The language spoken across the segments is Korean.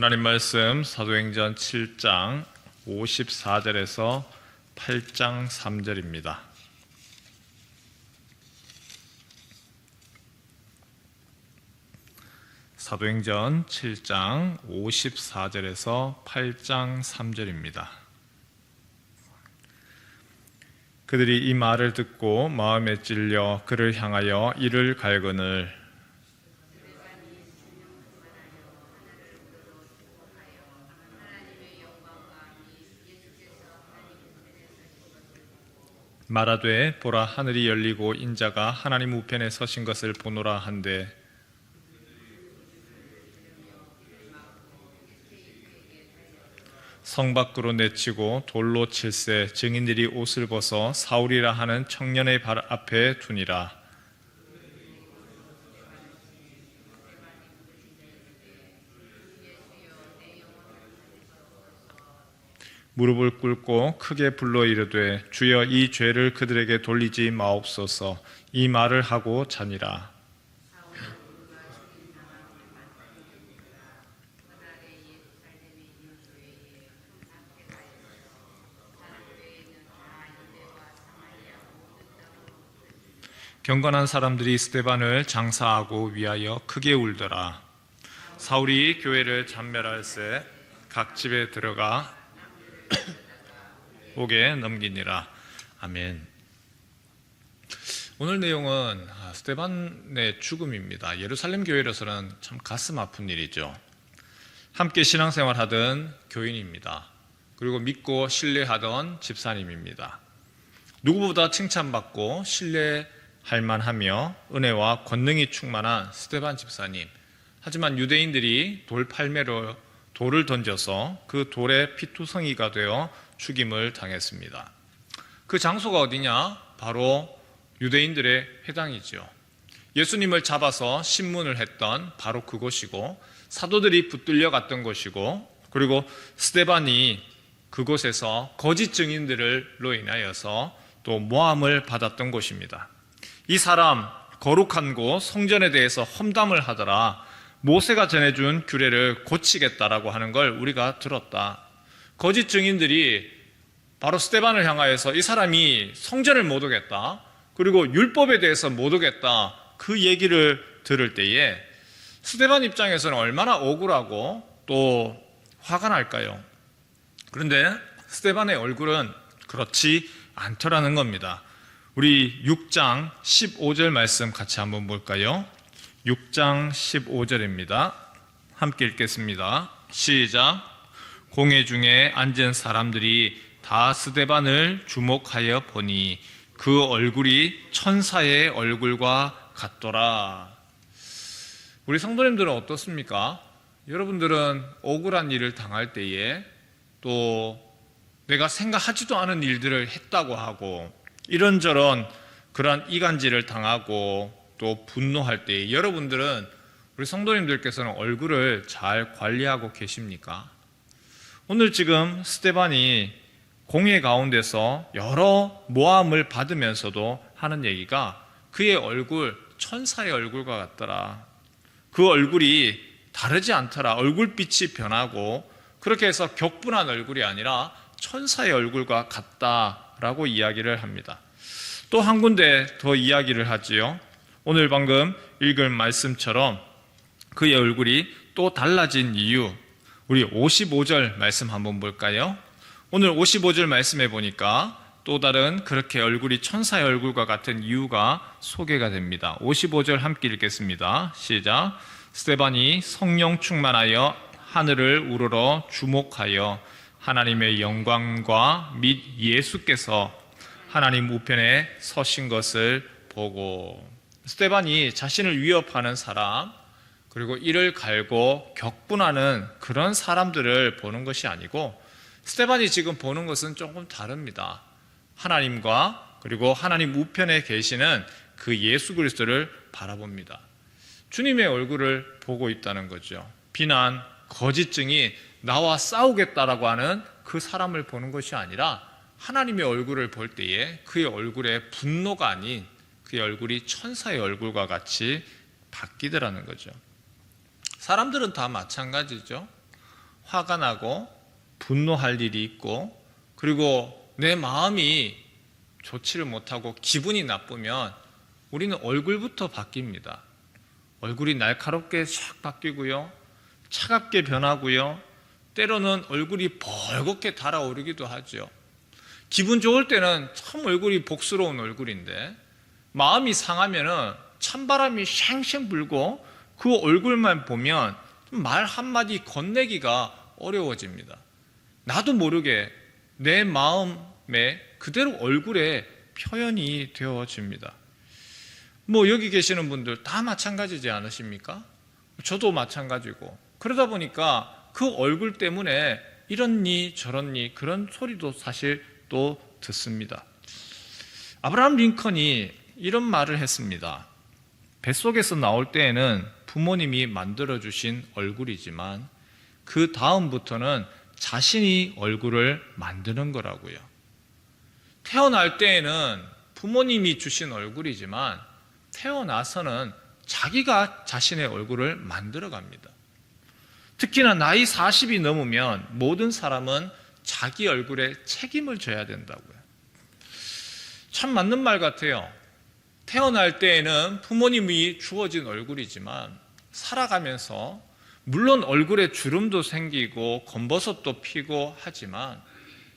하나님 말씀 사도행전 7장 54절에서 8장 3절입니다. 사도행전 7장 54절에서 8장 3절입니다. 그들이 이 말을 듣고 마음에 찔려 그를 향하여 이를 갈거늘 말하되 보라 하늘이 열리고 인자가 하나님 우편에 서신 것을 보노라 한데 성 밖으로 내치고 돌로 칠세 증인들이 옷을 벗어 사울이라 하는 청년의 발 앞에 두니라 무릎을 꿇고 크게 불러 이르되 주여 이 죄를 그들에게 돌리지 마옵소서. 이 말을 하고 자니라. 경건한 사람들이 스테반을 장사하고 위하여 크게 울더라. 사울이 교회를 잔멸할 새 각 집에 들어가 옥에 넘기니라. 아멘. 오늘 내용은 아, 스테반의 죽음입니다. 예루살렘 교회로서는 참 가슴 아픈 일이죠. 함께 신앙생활 하던 교인입니다. 그리고 믿고 신뢰하던 집사님입니다. 누구보다 칭찬받고 신뢰할 만하며 은혜와 권능이 충만한 스테반 집사님. 하지만 유대인들이 돌팔매로 돌을 던져서 그 돌에 피투성이가 되어 죽임을 당했습니다. 그 장소가 어디냐? 바로 유대인들의 회당이죠. 예수님을 잡아서 신문을 했던 바로 그곳이고 사도들이 붙들려 갔던 곳이고 그리고 스테반이 그곳에서 거짓 증인들로 인하여서 또 모함을 받았던 곳입니다. 이 사람 거룩한 곳 성전에 대해서 험담을 하더라. 모세가 전해준 규례를 고치겠다라고 하는 걸 우리가 들었다. 거짓 증인들이 바로 스테반을 향하여서 이 사람이 성전을 못 오겠다. 그리고 율법에 대해서 못 오겠다. 그 얘기를 들을 때에 스테반 입장에서는 얼마나 억울하고 또 화가 날까요? 그런데 스테반의 얼굴은 그렇지 않더라는 겁니다. 우리 6장 15절 말씀 같이 한번 볼까요? 6장 15절입니다. 함께 읽겠습니다. 시작. 공회 중에 앉은 사람들이 다 스데반을 주목하여 보니 그 얼굴이 천사의 얼굴과 같더라. 우리 성도님들은 어떻습니까? 여러분들은 억울한 일을 당할 때에 또 내가 생각하지도 않은 일들을 했다고 하고 이런저런 그러한 이간질을 당하고 또 분노할 때 여러분들은 우리 성도님들께서는 얼굴을 잘 관리하고 계십니까? 오늘 지금 스테반이 공회 가운데서 여러 모함을 받으면서도 하는 얘기가 그의 얼굴 천사의 얼굴과 같더라. 그 얼굴이 다르지 않더라. 얼굴빛이 변하고 그렇게 해서 격분한 얼굴이 아니라 천사의 얼굴과 같다라고 이야기를 합니다. 또 한 군데 더 이야기를 하지요. 오늘 방금 읽은 말씀처럼 그의 얼굴이 또 달라진 이유, 우리 55절 말씀 한번 볼까요? 오늘 55절 말씀해 보니까 또 다른 그렇게 얼굴이 천사의 얼굴과 같은 이유가 소개가 됩니다. 55절 함께 읽겠습니다. 시작. 스테반이 성령 충만하여 하늘을 우러러 주목하여 하나님의 영광과 및 예수께서 하나님 우편에 서신 것을 보고 스테반이 자신을 위협하는 사람 그리고 이를 갈고 격분하는 그런 사람들을 보는 것이 아니고 스테반이 지금 보는 것은 조금 다릅니다. 하나님과 그리고 하나님 우편에 계시는 그 예수 그리스도를 바라봅니다. 주님의 얼굴을 보고 있다는 거죠. 비난, 거짓 증이 나와 싸우겠다라고 하는 그 사람을 보는 것이 아니라 하나님의 얼굴을 볼 때에 그의 얼굴에 분노가 아닌 그의 얼굴이 천사의 얼굴과 같이 바뀌더라는 거죠. 사람들은 다 마찬가지죠. 화가 나고 분노할 일이 있고 그리고 내 마음이 좋지를 못하고 기분이 나쁘면 우리는 얼굴부터 바뀝니다. 얼굴이 날카롭게 샥 바뀌고요. 차갑게 변하고요. 때로는 얼굴이 벌겋게 달아오르기도 하죠. 기분 좋을 때는 참 얼굴이 복스러운 얼굴인데 마음이 상하면은 찬바람이 쉥쉥 불고 그 얼굴만 보면 말 한마디 건네기가 어려워집니다. 나도 모르게 내 마음에 그대로 얼굴에 표현이 되어집니다. 뭐 여기 계시는 분들 다 마찬가지지 않으십니까? 저도 마찬가지고 그러다 보니까 그 얼굴 때문에 이런니 저런니 그런 소리도 사실 또 듣습니다. 아브라함 링컨이 이런 말을 했습니다. 뱃속에서 나올 때에는 부모님이 만들어 주신 얼굴이지만 그 다음부터는 자신이 얼굴을 만드는 거라고요. 태어날 때에는 부모님이 주신 얼굴이지만 태어나서는 자기가 자신의 얼굴을 만들어 갑니다. 특히나 나이 40이 넘으면 모든 사람은 자기 얼굴에 책임을 져야 된다고요. 참 맞는 말 같아요. 태어날 때에는 부모님이 주어진 얼굴이지만 살아가면서 물론 얼굴에 주름도 생기고 검버섯도 피고 하지만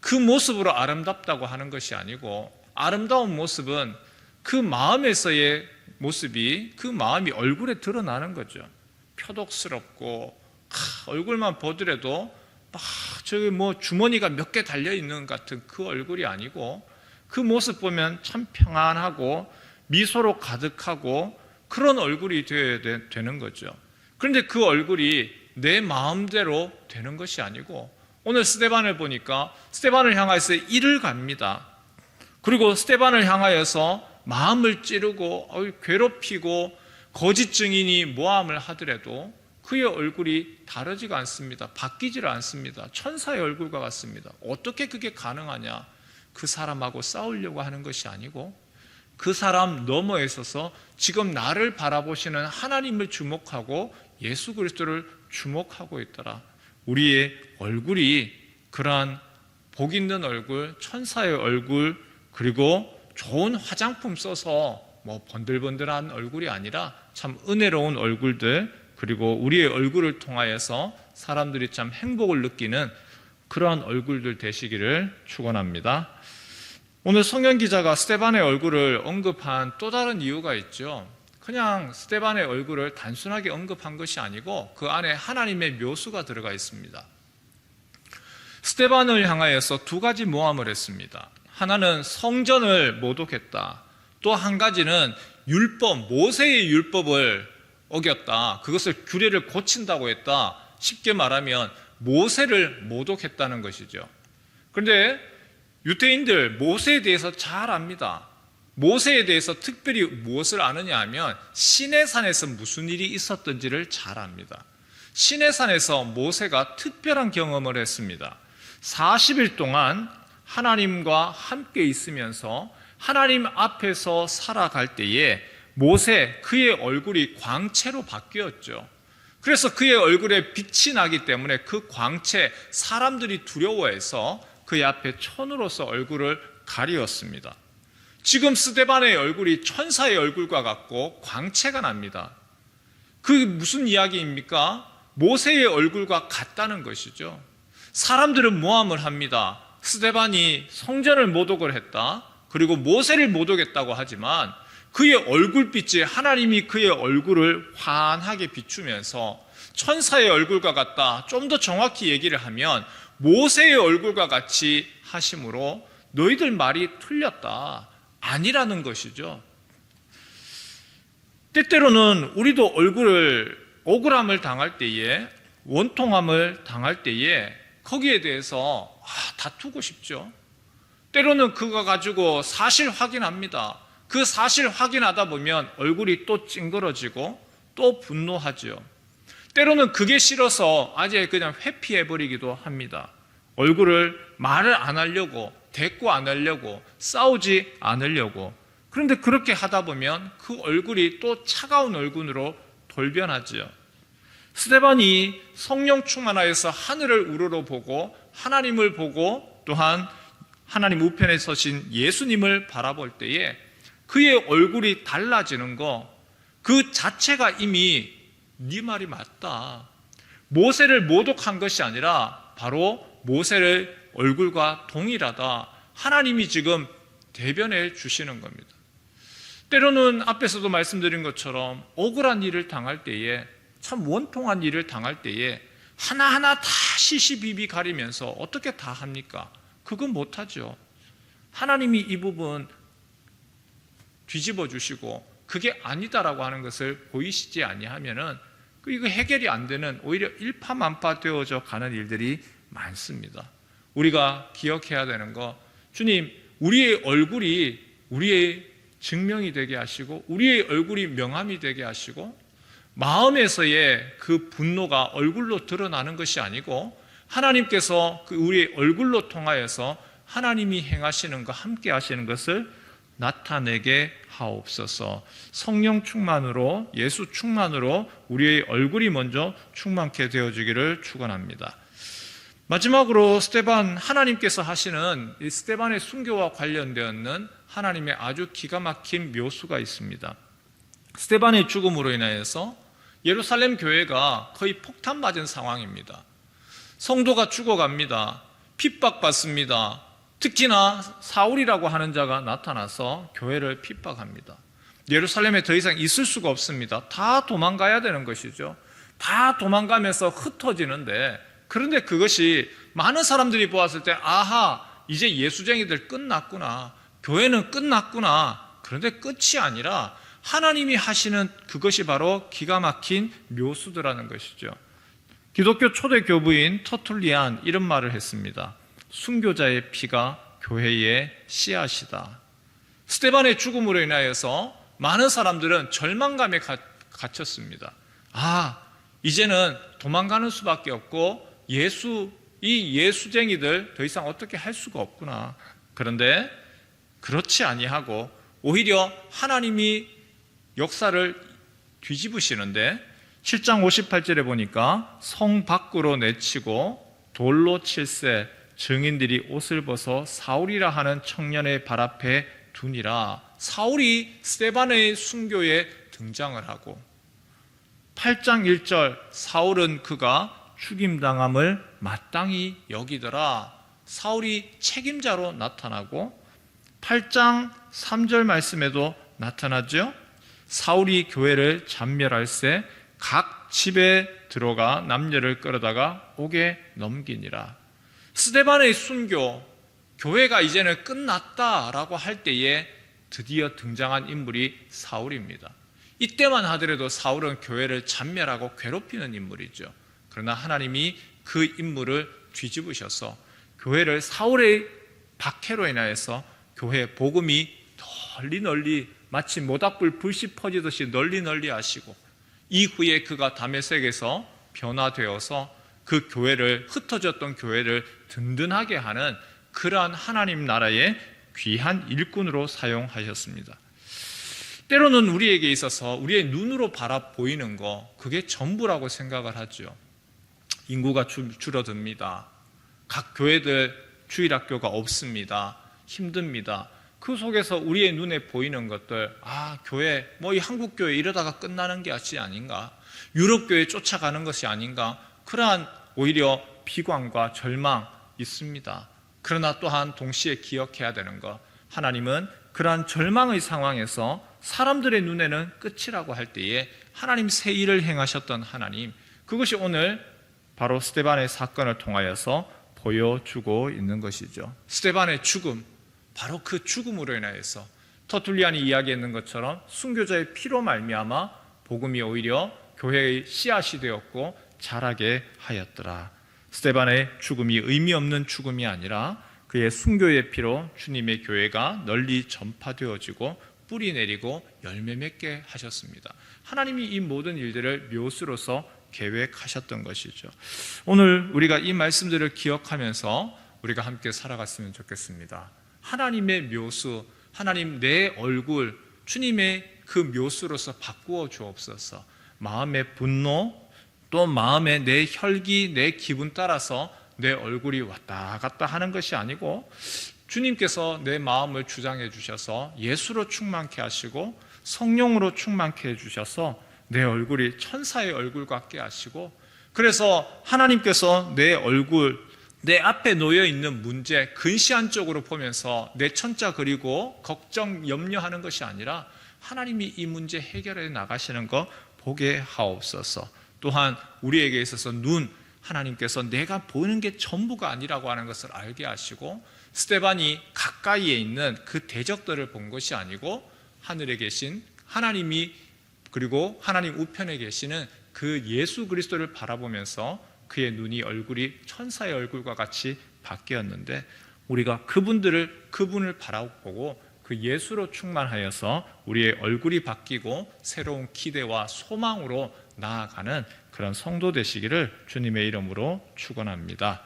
그 모습으로 아름답다고 하는 것이 아니고 아름다운 모습은 그 마음에서의 모습이 그 마음이 얼굴에 드러나는 거죠. 표독스럽고 하, 얼굴만 보더라도 막 저기 뭐 주머니가 몇 개 달려 있는 같은 그 얼굴이 아니고 그 모습 보면 참 평안하고 미소로 가득하고 그런 얼굴이 되어야 되, 는 거죠. 그런데 그 얼굴이 내 마음대로 되는 것이 아니고 오늘 스테반을 보니까 스테반을 향해서 일을 갑니다. 그리고 스테반을 향하여서 마음을 찌르고 괴롭히고 거짓 증인이 모함을 하더라도 그의 얼굴이 다르지가 않습니다. 바뀌지를 않습니다. 천사의 얼굴과 같습니다. 어떻게 그게 가능하냐? 그 사람하고 싸우려고 하는 것이 아니고 그 사람 너머에 있어서 지금 나를 바라보시는 하나님을 주목하고 예수 그리스도를 주목하고 있더라. 우리의 얼굴이 그러한 복 있는 얼굴, 천사의 얼굴, 그리고 좋은 화장품 써서 뭐 번들번들한 얼굴이 아니라 참 은혜로운 얼굴들, 그리고 우리의 얼굴을 통하여서 사람들이 참 행복을 느끼는 그러한 얼굴들 되시기를 축원합니다. 오늘 성경 기자가 스테반의 얼굴을 언급한 또 다른 이유가 있죠. 그냥 스테반의 얼굴을 단순하게 언급한 것이 아니고 그 안에 하나님의 묘수가 들어가 있습니다. 스테반을 향하여서 두 가지 모함을 했습니다. 하나는 성전을 모독했다. 또 한 가지는 율법, 모세의 율법을 어겼다. 그것을 규례를 고친다고 했다. 쉽게 말하면 모세를 모독했다는 것이죠. 그런데 유대인들 모세에 대해서 잘 압니다. 모세에 대해서 특별히 무엇을 아느냐 하면 신의 산에서 무슨 일이 있었던지를 잘 압니다. 신의 산에서 모세가 특별한 경험을 했습니다. 40일 동안 하나님과 함께 있으면서 하나님 앞에서 살아갈 때에 모세 그의 얼굴이 광채로 바뀌었죠. 그래서 그의 얼굴에 빛이 나기 때문에 그 광채 사람들이 두려워해서 그의 앞에 천으로서 얼굴을 가리었습니다. 지금 스데반의 얼굴이 천사의 얼굴과 같고 광채가 납니다. 그 무슨 이야기입니까? 모세의 얼굴과 같다는 것이죠. 사람들은 모함을 합니다. 스데반이 성전을 모독을 했다. 그리고 모세를 모독했다고 하지만 그의 얼굴빛이 하나님이 그의 얼굴을 환하게 비추면서 천사의 얼굴과 같다. 좀 더 정확히 얘기를 하면 모세의 얼굴과 같이 하심으로 너희들 말이 틀렸다. 아니라는 것이죠. 때때로는 우리도 얼굴을 억울함을 당할 때에 원통함을 당할 때에 거기에 대해서 아, 다투고 싶죠. 때로는 그거 가지고 사실 확인합니다. 그 사실 확인하다 보면 얼굴이 또 찡그러지고 또 분노하죠. 때로는 그게 싫어서 아예 그냥 회피해버리기도 합니다. 얼굴을 말을 안 하려고, 대꾸 안 하려고, 싸우지 않으려고. 그런데 그렇게 하다 보면 그 얼굴이 또 차가운 얼굴로 돌변하지요. 스테반이 성령 충만하여서 하늘을 우러러 보고 하나님을 보고 또한 하나님 우편에 서신 예수님을 바라볼 때에 그의 얼굴이 달라지는 거 그 자체가 이미 네 말이 맞다. 모세를 모독한 것이 아니라 바로 모세를 얼굴과 동일하다. 하나님이 지금 대변해 주시는 겁니다. 때로는 앞에서도 말씀드린 것처럼 억울한 일을 당할 때에 참 원통한 일을 당할 때에 하나하나 다 시시비비 가리면서 어떻게 다 합니까? 그건 못하죠. 하나님이 이 부분 뒤집어 주시고 그게 아니다라고 하는 것을 보이시지 아니하면은 그 이거 해결이 안 되는 오히려 일파만파 되어져 가는 일들이 많습니다. 우리가 기억해야 되는 거 주님 우리의 얼굴이 우리의 증명이 되게 하시고 우리의 얼굴이 명함이 되게 하시고 마음에서의 그 분노가 얼굴로 드러나는 것이 아니고 하나님께서 그 우리의 얼굴로 통하여서 하나님이 행하시는 거 함께 하시는 것을 나타내게 하옵소서. 성령 충만으로 예수 충만으로 우리의 얼굴이 먼저 충만케 되어지기를 축원합니다. 마지막으로 스테반 하나님께서 하시는 이 스테반의 순교와 관련되었는 하나님의 아주 기가 막힌 묘수가 있습니다. 스테반의 죽음으로 인하여서 예루살렘 교회가 거의 폭탄 맞은 상황입니다. 성도가 죽어갑니다. 핍박받습니다. 특히나 사울이라고 하는 자가 나타나서 교회를 핍박합니다. 예루살렘에 더 이상 있을 수가 없습니다. 다 도망가야 되는 것이죠. 다 도망가면서 흩어지는데 그런데 그것이 많은 사람들이 보았을 때 아하 이제 예수쟁이들 끝났구나. 교회는 끝났구나. 그런데 끝이 아니라 하나님이 하시는 그것이 바로 기가 막힌 묘수더라는 것이죠. 기독교 초대 교부인 터툴리안 이런 말을 했습니다. 순교자의 피가 교회의 씨앗이다. 스테반의 죽음으로 인하여서 많은 사람들은 절망감에 갇혔습니다. 아, 이제는 도망가는 수밖에 없고 예수 이 예수쟁이들 더 이상 어떻게 할 수가 없구나. 그런데 그렇지 아니하고 오히려 하나님이 역사를 뒤집으시는데 7장 58절에 보니까 성 밖으로 내치고 돌로 칠세 증인들이 옷을 벗어 사울이라 하는 청년의 발 앞에 두니라 사울이 스테반의 순교에 등장을 하고 8장 1절 사울은 그가 죽임당함을 마땅히 여기더라. 사울이 책임자로 나타나고 8장 3절 말씀에도 나타나죠. 사울이 교회를 잔멸할세 각 집에 들어가 남녀를 끌어다가 옥에 넘기니라 스데반의 순교, 교회가 이제는 끝났다라고 할 때에 드디어 등장한 인물이 사울입니다. 이때만 하더라도 사울은 교회를 잔멸하고 괴롭히는 인물이죠. 그러나 하나님이 그 인물을 뒤집으셔서 교회를 사울의 박해로 인하여서 교회 복음이 널리 널리 마치 모닥불 불씨 퍼지듯이 널리 널리 하시고 이후에 그가 다메섹에서 변화되어서 그 교회를 흩어졌던 교회를 든든하게 하는 그러한 하나님 나라의 귀한 일꾼으로 사용하셨습니다. 때로는 우리에게 있어서 우리의 눈으로 바라 보이는 거 그게 전부라고 생각을 하죠. 인구가 줄어듭니다. 각 교회들 주일학교가 없습니다. 힘듭니다. 그 속에서 우리의 눈에 보이는 것들, 아, 교회, 뭐 이 한국 교회 이러다가 끝나는 게 아닌가? 유럽 교회 쫓아가는 것이 아닌가? 그러한 오히려 비관과 절망 있습니다. 그러나 또한 동시에 기억해야 되는 것, 하나님은 그러한 절망의 상황에서 사람들의 눈에는 끝이라고 할 때에 하나님 새 일을 행하셨던 하나님, 그것이 오늘 바로 스테반의 사건을 통하여서 보여주고 있는 것이죠. 스테반의 죽음, 바로 그 죽음으로 인하여서 터툴리안이 이야기했는 것처럼 순교자의 피로 말미암아 복음이 오히려 교회의 씨앗이 되었고 자라게 하였더라. 스테반의 죽음이 의미 없는 죽음이 아니라 그의 순교의 피로 주님의 교회가 널리 전파되어지고 뿌리 내리고 열매 맺게 하셨습니다. 하나님이 이 모든 일들을 묘수로서 계획하셨던 것이죠. 오늘 우리가 이 말씀들을 기억하면서 우리가 함께 살아갔으면 좋겠습니다. 하나님의 묘수, 하나님 내 얼굴, 주님의 그 묘수로서 바꾸어 주옵소서. 마음의 분노, 또 마음에 내 혈기, 내 기분 따라서 내 얼굴이 왔다 갔다 하는 것이 아니고 주님께서 내 마음을 주장해 주셔서 예수로 충만케 하시고 성령으로 충만케 해 주셔서 내 얼굴이 천사의 얼굴 같게 하시고 그래서 하나님께서 내 얼굴 내 앞에 놓여 있는 문제 근시안 쪽으로 보면서 내 천자 그리고 걱정 염려하는 것이 아니라 하나님이 이 문제 해결해 나가시는 거 보게 하옵소서. 또한 우리에게 있어서 눈 하나님께서 내가 보는 게 전부가 아니라고 하는 것을 알게 하시고 스테반이 가까이에 있는 그 대적들을 본 것이 아니고 하늘에 계신 하나님이 그리고 하나님 우편에 계시는 그 예수 그리스도를 바라보면서 그의 눈이 얼굴이 천사의 얼굴과 같이 바뀌었는데 우리가 그분들을 그분을 바라보고 그 예수로 충만하여서 우리의 얼굴이 바뀌고 새로운 기대와 소망으로 나아가는 그런 성도 되시기를 주님의 이름으로 축원합니다.